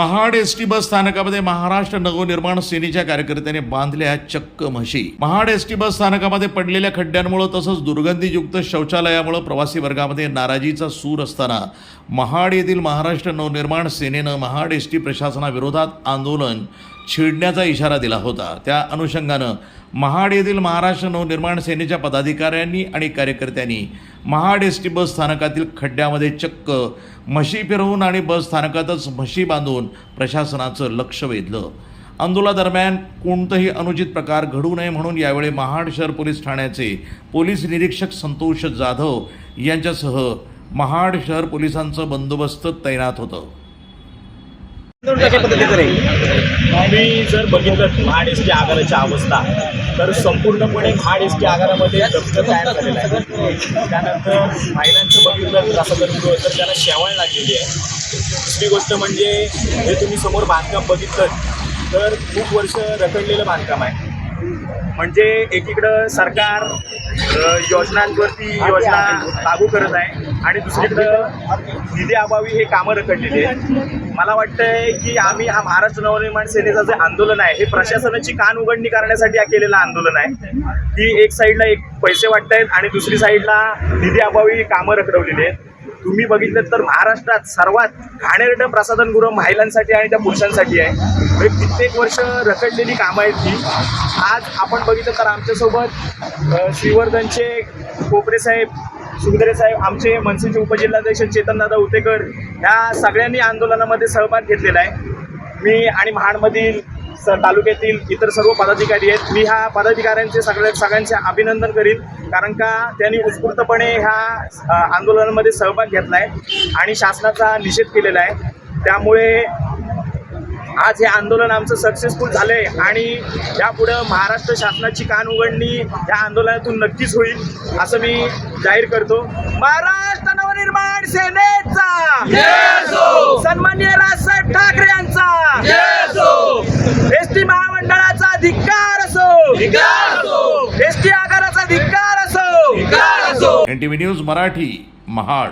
Mahad S T bus स्थानकामध्ये महाराष्ट्र नवनिर्माण सेनेच्या कार्यकर्त्यांनी बांधल्या चक्क म्हशी. महाड एस टी बस स्थानकामध्ये पडलेल्या खड्ड्यांमुळे तसंच दुर्गंधीयुक्त शौचालयामुळे प्रवासी वर्गामध्ये नाराजीचा सूर असताना महाड येथील महाराष्ट्र नवनिर्माण सेनेनं महाड एस टी प्रशासनाविरोधात आंदोलन छेडण्याचा इशारा दिला होता. त्या अनुषंगानं महाड येथील महाराष्ट्र नवनिर्माण सेनेच्या पदाधिकाऱ्यांनी आणि कार्यकर्त्यांनी महाड एस टी बस स्थानकातील खड्ड्यामध्ये चक्क म्हशी फिरवून आणि बस स्थानकातच म्हशी बांधून प्रशासनाचं लक्ष वेधलं. आंदोलनादरम्यान कोणतंही अनुचित प्रकार घडू नये म्हणून यावेळी महाड शहर पोलीस ठाण्याचे पोलीस निरीक्षक संतोष जाधव यांच्यासह महाड शहर पोलिसांचं बंदोबस्त तैनात होतं. आम्ही जर बघितलं महाड एस टी आगाराची अवस्था तर संपूर्णपणे महाड एस टी आगारामध्ये दबदब तयार झालेलं आहे. त्यानंतर महिलांचं बघितलं असं तर त्यांना शेवाळ लागलेली आहे दुसरी गोष्ट म्हणजे हे तुम्ही समोर बांधकाम बघितलं तर खूप वर्ष रखडलेलं बांधकाम आहे. म्हणजे एकीकडं सरकार योजनांवरती योजना लागू करत आहे आणि दुसरीकडं निधी अभावी हे कामं रखडलेली आहेत. मला वाटतंय की आम्ही हा महाराष्ट्र नवनिर्माण सेनेचं जे आंदोलन आहे हे प्रशासनाची कान उघडणी करण्यासाठी हा केलेलं आंदोलन आहे. की एक साईडला एक पैसे वाटत आहेत आणि दुसरी साईडला निधी अभावी कामं रखडवलेली आहेत. तुम्ही बघितलं तर महाराष्ट्रात सर्वात घाणेरडं प्रसाधनगृह महिलांसाठी आणि त्या पुरुषांसाठी आहे. म्हणजे कित्येक वर्ष रखडलेली कामं आहेत ती. आज आपण बघितलं तर आमच्यासोबत श्रीवर्धनचे कोपरे साहेब सुखदरे साहेब आमचे मनसेचे उपजिल्हाध्यक्ष चेतनदादा उतेकर ह्या सगळ्यांनी आंदोलनामध्ये सहभाग घेतलेला आहे. मी आणि महाडमधील तालुक्यातील इतर सर्व पदाधिकारी आहेत. मी ह्या पदाधिकाऱ्यांचे सगळ्या सगळ्यांचे अभिनंदन करीन. कारण का त्यांनी उत्स्फूर्तपणे ह्या आंदोलनामध्ये सहभाग घेतला आहे आणि शासनाचा निषेध केलेला आहे. त्यामुळे आज हे आंदोलन आमचं सक्सेसफुल झालं आहे आणि यापुढं महाराष्ट्र शासनाची कान उघडणी या आंदोलनातून नक्कीच होईल असं मी जाहीर करतो. महाराष्ट्र नवनिर्माण सेनेचा! असो. एस टी आगाराचा धिक्कार असो. N T V news Marathi Mahad.